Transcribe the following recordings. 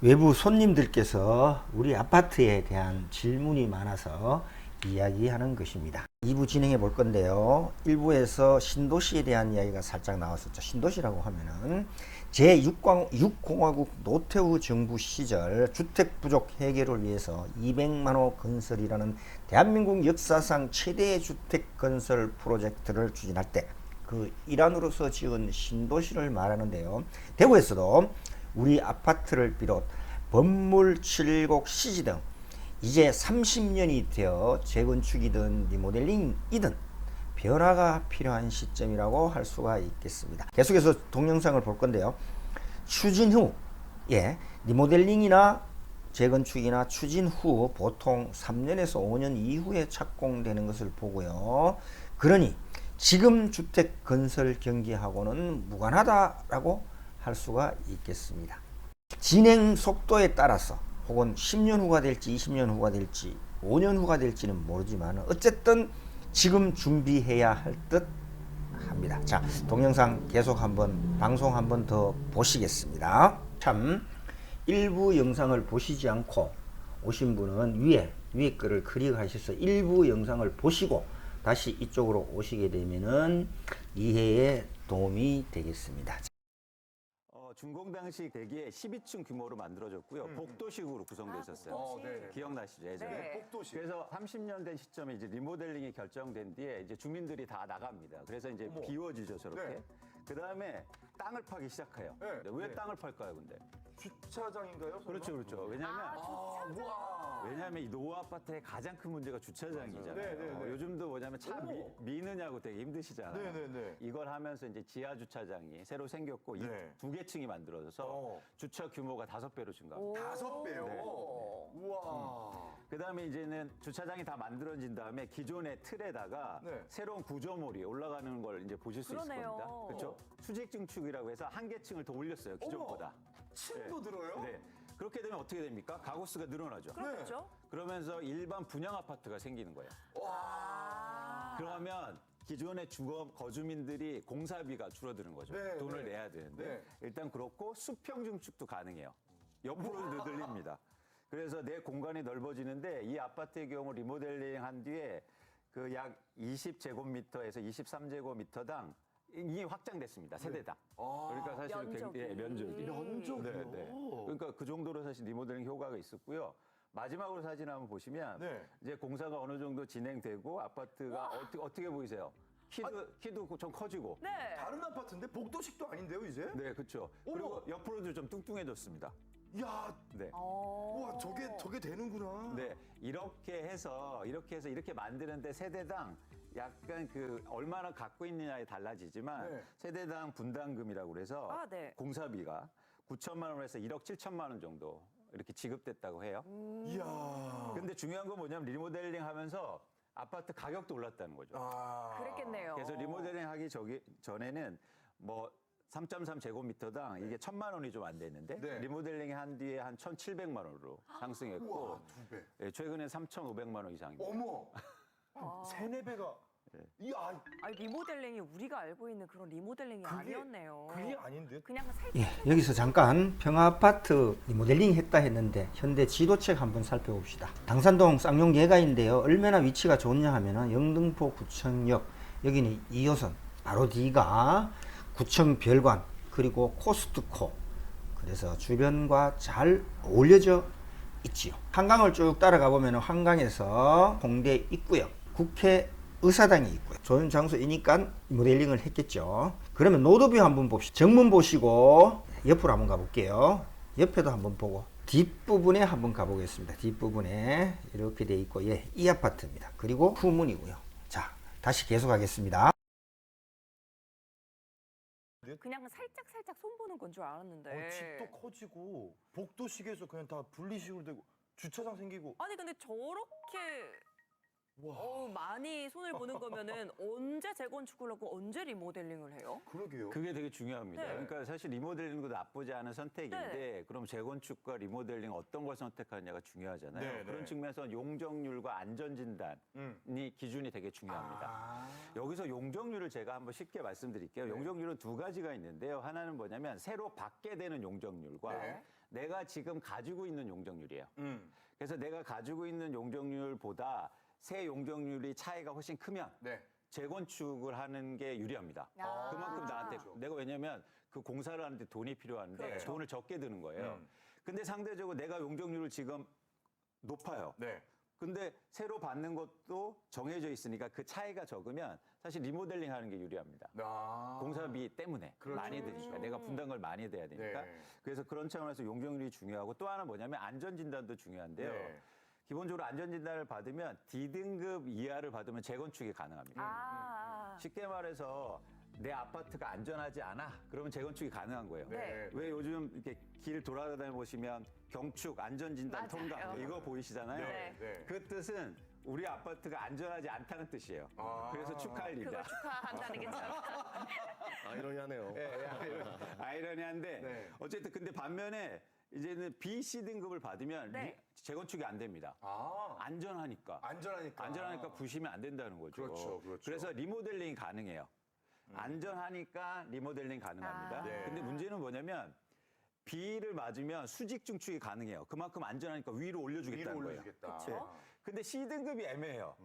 외부 손님들께서 우리 아파트에 대한 질문이 많아서 이야기하는 것입니다. 2부 진행해 볼 건데요. 1부에서 신도시에 대한 이야기가 살짝 나왔었죠. 신도시라고 하면은 제6공화국 노태우 정부 시절 주택 부족 해결을 위해서 200만 호 건설이라는 대한민국 역사상 최대의 주택 건설 프로젝트를 추진할 때 그 일환으로서 지은 신도시를 말하는데요. 대구에서도 우리 아파트를 비롯 건물 7곡 시지 등 이제 30년이 되어 재건축이든 리모델링이든 변화가 필요한 시점이라고 할 수가 있겠습니다. 계속해서 동영상을 볼 건데요. 추진 후, 예, 리모델링이나 재건축이나 추진 후 보통 3년에서 5년 이후에 착공되는 것을 보고요. 그러니 지금 주택 건설 경기하고는 무관하다라고 할 수가 있겠습니다. 진행 속도에 따라서 혹은 10년 후가 될지 20년 후가 될지 5년 후가 될지는 모르지만 어쨌든 지금 준비해야 할 듯 합니다. 자, 동영상 계속 한번 방송 한번 더 보시겠습니다. 참 일부 영상을 보시지 않고 오신 분은 위에 위에 거를 클릭하셔서 일부 영상을 보시고 다시 이쪽으로 오시게 되면은 이해에 도움이 되겠습니다. 어, 준공당식 대기에 12층 규모로 만들어졌고요. 복도식으로 구성되어 있었어요. 어, 네. 기억나시죠? 예전에. 네. 복도식. 그래서 30년 된 시점에 이제 리모델링이 결정된 뒤에 이제 주민들이 다 나갑니다. 그래서 이제. 비워지죠, 저렇게. 네. 그 다음에 땅을 파기 시작해요. 네. 왜 네. 땅을 팔까요, 근데? 주차장인가요? 설마? 그렇죠, 그렇죠. 왜냐면 아, 우와. 왜냐하면 이 노후 아파트의 가장 큰 문제가 주차장이잖아요. 네, 네, 네. 요즘도 뭐냐면 차 미. 미느냐고 되게 힘드시잖아요. 네, 네, 네. 이걸 하면서 이제 지하 주차장이 새로 생겼고 이 네. 두개 층이 만들어져서 어. 주차 규모가 다섯 배로 증가합니다. 다섯 배요. 네. 우와. 그다음에 이제는 주차장이 다 만들어진 다음에 기존의 틀에다가 네. 새로운 구조물이 올라가는 걸 이제 보실 수 있을 그러네요. 겁니다. 그렇죠? 수직 증축이라고 해서 한 개 층을 더 올렸어요. 기존보다. 층도 네. 들어요? 네. 그렇게 되면 어떻게 됩니까? 가구 수가 늘어나죠. 그렇겠죠? 그러면서 일반 분양 아파트가 생기는 거예요. 아. 그러면 기존의 주거 거주민들이 공사비가 줄어드는 거죠. 네, 돈을 네. 내야 되는데 네. 일단 그렇고 수평 증축도 가능해요. 옆으로 늘립니다. 그래서 내 공간이 넓어지는데 이 아파트의 경우 리모델링 한 뒤에 그 약 20제곱미터에서 23제곱미터당 이 확장됐습니다. 세대당. 아. 그러니까 사실 면적이. 굉장히 면적이. 면적이요? 네, 네. 그러니까 그 정도로 사실 리모델링 효과가 있었고요. 마지막으로 사진 한번 보시면 네. 이제 공사가 어느 정도 진행되고 아파트가 어떻게 어떻게 보이세요? 키도 키도 좀 커지고. 네. 다른 아파트인데 복도식도 아닌데요, 이제? 네, 그렇죠. 그리고. 옆으로도 좀 뚱뚱해졌습니다. 야, 네. 어. 우와, 저게 저게 되는구나. 네, 이렇게 해서 이렇게 해서 이렇게 만드는데 세대당 약간 그 얼마나 갖고 있느냐에 달라지지만 네. 세대당 분담금이라고 그래서 아, 네. 공사비가 9천만 원에서 1억 7천만 원 정도 이렇게 지급됐다고 해요. 음. 이야. 근데 중요한 건 뭐냐면 리모델링 하면서 아파트 가격도 올랐다는 거죠. 아. 그랬겠네요. 그래서 리모델링 하기 저기 전에는 뭐 3.3 제곱미터당 이게 천만 원이 좀 안 됐는데 네. 리모델링 한 뒤에 한 1,700만 원으로 상승했고 우와, 두 배. 예, 최근에 3,500만 원 이상입니다. 어머. 아. 세네 배가. 네. 이야, 아니, 리모델링이 우리가 알고 있는 그런 리모델링이 그게- 아니었네요. 그게 아닌데. 그냥 살짝 예, 여기서 잠깐 평화아파트 리모델링 했다 했는데 현대 지도책 한번 살펴봅시다. 당산동 쌍용 예가인데요. 얼마나 위치가 좋냐 하면은 영등포 구청역 여기는 2호선 바로 뒤가 구청 별관 그리고 코스트코 그래서 주변과 잘 어울려져 있지요. 한강을 쭉 따라가 보면 한강에서 홍대 있고요. 국회 의사당이 있고요. 좋은 장소이니까 모델링을 했겠죠. 그러면 노드뷰 한번 봅시다. 정문 보시고 옆으로 한번 가볼게요. 옆에도 한번 보고 뒷부분에 한번 가보겠습니다. 뒷부분에 이렇게 돼 있고 예, 이 아파트입니다. 그리고 후문이고요. 자, 다시 계속하겠습니다. 그냥 살짝 살짝 손 보는 건 줄 알았는데. 어, 집도 커지고 복도식에서 그냥 다 분리식으로 되고 주차장 생기고 아니 근데 저렇게 어, 많이 손을 보는 거면은 언제 재건축을 하고 언제 리모델링을 해요? 그러게요. 그게 되게 중요합니다. 네. 그러니까 사실 리모델링도 나쁘지 않은 선택인데 그럼 재건축과 리모델링 어떤 걸 선택하느냐가 중요하잖아요. 네, 그런 네. 측면에서 용적률과 안전진단이 음. 기준이 되게 중요합니다. 아. 여기서 용적률을 제가 한번 쉽게 말씀드릴게요. 용적률은 두 가지가 있는데요. 하나는 뭐냐면 새로 받게 되는 용적률과 네. 내가 지금 가지고 있는 용적률이에요. 음. 그래서 내가 가지고 있는 용적률보다 새 용적률이 차이가 훨씬 크면 네. 재건축을 하는 게 유리합니다. 아. 그만큼 나한테 내가 왜냐면 그 공사를 하는데 돈이 필요한데 그렇죠. 돈을 적게 드는 거예요. 음. 근데 상대적으로 내가 용적률을 지금 높아요. 네. 근데 새로 받는 것도 정해져 있으니까 그 차이가 적으면 사실 리모델링 하는 게 유리합니다. 아. 공사비 때문에 그렇죠. 많이 드니까 내가 분담을 많이 돼야 되니까 네. 그래서 그런 차원에서 용적률이 중요하고 또 하나 뭐냐면 안전 진단도 중요한데요. 네. 기본적으로 안전진단을 받으면 D등급 이하를 받으면 재건축이 가능합니다. 아, 쉽게 말해서 내 아파트가 안전하지 않아 그러면 재건축이 가능한 거예요. 네. 왜 요즘 이렇게 길 돌아다니 보시면 경축 안전진단 맞아요. 통과 이거 보이시잖아요. 네. 네. 그 뜻은 우리 아파트가 안전하지 않다는 뜻이에요. 아. 그래서 축하할 일이다. 축하한다는 게 참. 아이러니하네요. 아이러니한데 네. 어쨌든 근데 반면에 이제는 B, C 등급을 받으면 네. 리- 재건축이 안 됩니다. 아. 안전하니까. 안전하니까. 안전하니까 부시면 안 된다는 거죠. 그렇죠, 그렇죠. 래서 리모델링이 가능해요. 안전하니까 리모델링 가능합니다. 아. 네. 근데 문제는 뭐냐면 B를 맞으면 수직 중축이 가능해요. 그만큼 안전하니까 위로 위로 올려주겠다는 거예요. 올려주겠다. 그쵸. 근데 C 등급이 애매해요.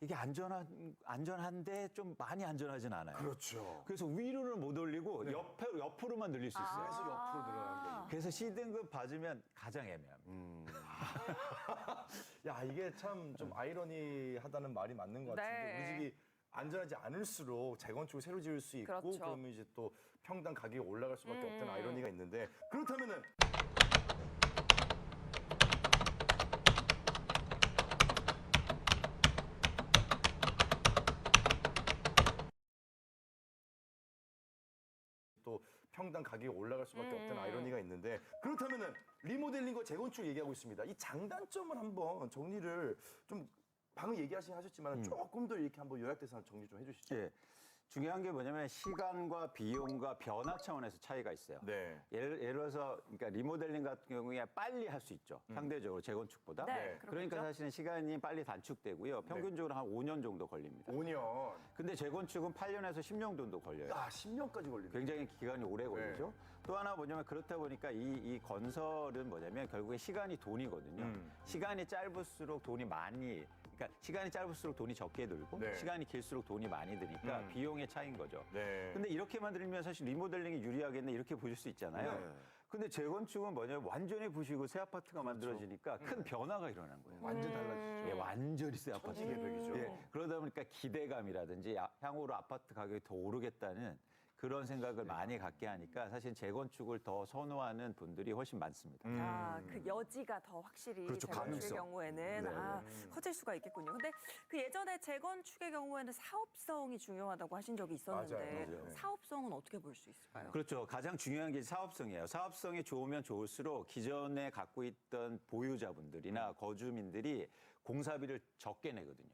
이게 안전한 안전한데 좀 많이 안전하진 않아요. 그렇죠. 그래서 위로는 못 올리고 옆으로만 늘릴 수 있어요. 계속 옆으로 늘어나는 거. 그래서 C 등급 받으면 가장 애매합니다. 야 이게 참 좀 아이러니하다는 말이 맞는 것 같은데 네. 우리 집이 안전하지 않을수록 재건축을 새로 지을 수 있고 그렇죠. 그러면 이제 또 평당 가격이 올라갈 수밖에 없다는 아이러니가 있는데 그렇다면은 또 평당 가격이 올라갈 수밖에 음. 없다는 아이러니가 있는데 그렇다면은 리모델링과 재건축 얘기하고 있습니다. 이 장단점을 한번 정리를 좀 방금 얘기하신 하셨지만 조금 더 이렇게 한번 요약돼서 정리 좀 해주시죠. 예. 중요한 게 뭐냐면 시간과 비용과 변화 차원에서 차이가 있어요. 네. 예를, 예를 들어서 그러니까 리모델링 같은 경우에 빨리 할 수 있죠. 상대적으로 재건축보다. 네, 네. 그러니까 그렇겠죠. 사실은 시간이 빨리 단축되고요. 평균적으로 한 5년 정도 걸립니다. 5년. 근데 재건축은 8년에서 10년 정도 걸려요. 아, 10년까지 걸리네. 굉장히 기간이 오래 걸리죠. 또 하나 뭐냐면 그렇다 보니까 이, 이 건설은 뭐냐면 결국에 시간이 돈이거든요. 음. 시간이 짧을수록 돈이 많이, 그러니까 시간이 짧을수록 돈이 적게 들고 네. 시간이 길수록 돈이 많이 드니까 음. 비용의 차이인 거죠. 네. 근데 이렇게만 들면 사실 리모델링이 유리하겠네 이렇게 보실 수 있잖아요. 네. 근데 재건축은 뭐냐면 완전히 부시고 새 아파트가 그렇죠. 만들어지니까 큰 변화가 일어난 거예요. 완전 달라지죠. 예, 완전히 새 아파트. 천지개벽이죠. 예, 그러다 보니까 기대감이라든지 야- 향후로 아파트 가격이 더 오르겠다는 그런 생각을 많이 갖게 하니까 사실 재건축을 더 선호하는 분들이 훨씬 많습니다. 아, 그 여지가 더 확실히 그렇죠, 재건축의 가능성. 경우에는 네. 아, 커질 수가 있겠군요. 근데 그 예전에 재건축의 경우에는 사업성이 중요하다고 하신 적이 있었는데 맞아요, 맞아요. 사업성은 어떻게 볼 수 있을까요? 그렇죠. 가장 중요한 게 사업성이에요. 사업성이 좋으면 좋을수록 기존에 갖고 있던 보유자분들이나 거주민들이 공사비를 적게 내거든요.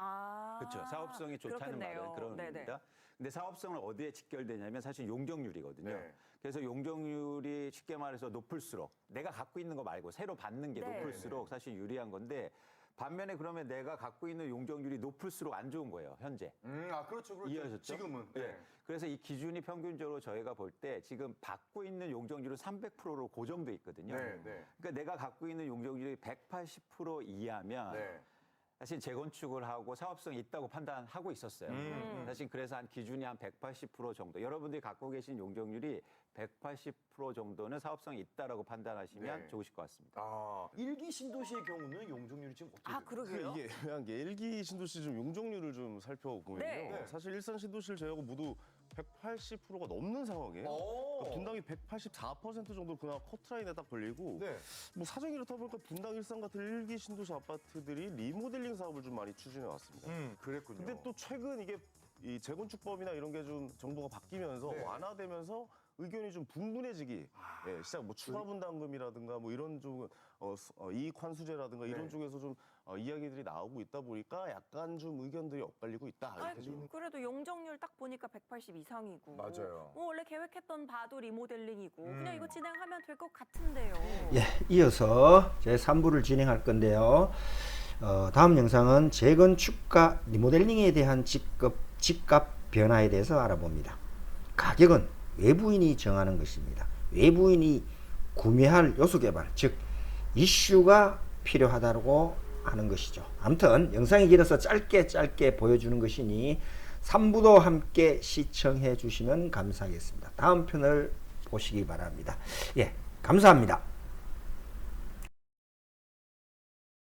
아, 그렇죠. 사업성이 좋다는 그렇겠네요. 말은 그런 네네. 의미입니다. 근데 사업성을 어디에 직결되냐면 사실 용적률이거든요. 네. 그래서 용적률이 쉽게 말해서 높을수록 내가 갖고 있는 거 말고 새로 받는 게 네. 높을수록 사실 유리한 건데 반면에 그러면 내가 갖고 있는 용적률이 높을수록 안 좋은 거예요. 현재. 음, 아, 그렇죠. 그렇죠. 이해하셨죠? 지금은. 예. 네. 그래서 이 기준이 평균적으로 저희가 볼 때 지금 받고 있는 용적률은 300%로 고정돼 있거든요. 네, 네. 그러니까 내가 갖고 있는 용적률이 180% 이하면 네. 사실 재건축을 하고 사업성이 있다고 판단하고 있었어요. 음. 사실 그래서 한 기준이 한 180% 정도. 여러분들이 갖고 계신 용적률이 180% 정도는 사업성이 있다라고 판단하시면 네. 좋으실 것 같습니다. 아, 일기 신도시의 경우는 용적률이 지금 어떻게 아, 돼요? 그러게요. 이게 애매한 게 일기 신도시 좀 용적률을 좀 살펴보면요. 네. 사실 일산 신도시를 제외하고 모두 180%가 넘는 상황이에요. 오. 그러니까 분당이 184% 정도 그나마 커트라인에 딱 걸리고 네. 뭐 사정이 이렇다 보니까 분당 일산 같은 일기 신도시 아파트들이 리모델링 사업을 좀 많이 추진해 왔습니다. 음, 그랬군요. 근데 또 최근 이게 이 재건축법이나 이런 게 좀 정부가 바뀌면서 네. 완화되면서 의견이 좀 분분해지기 아, 예, 시작 뭐 추가 분담금이라든가 뭐 이런 쪽 어, 수- 어, 이익 환수제라든가 이런 네. 쪽에서 좀 어, 이야기들이 나오고 있다 보니까 약간 좀 의견들이 엇갈리고 있다 아, 이렇게 좀 그래도 용적률 딱 보니까 180 이상이고. 맞아요. 뭐 원래 계획했던 바도 리모델링이고 음. 그냥 이거 진행하면 될 것 같은데요. 예, 이어서 제 3부를 진행할 건데요. 어, 다음 영상은 재건축과 리모델링에 대한 집값, 집값 변화에 대해서 알아봅니다. 가격은 외부인이 정하는 것입니다. 외부인이 구매할 요소 개발, 즉 이슈가 필요하다고 하는 것이죠. 아무튼 영상이 길어서 짧게 짧게 보여주는 것이니 3부도 함께 시청해 주시면 감사하겠습니다. 다음 편을 보시기 바랍니다. 예, 감사합니다.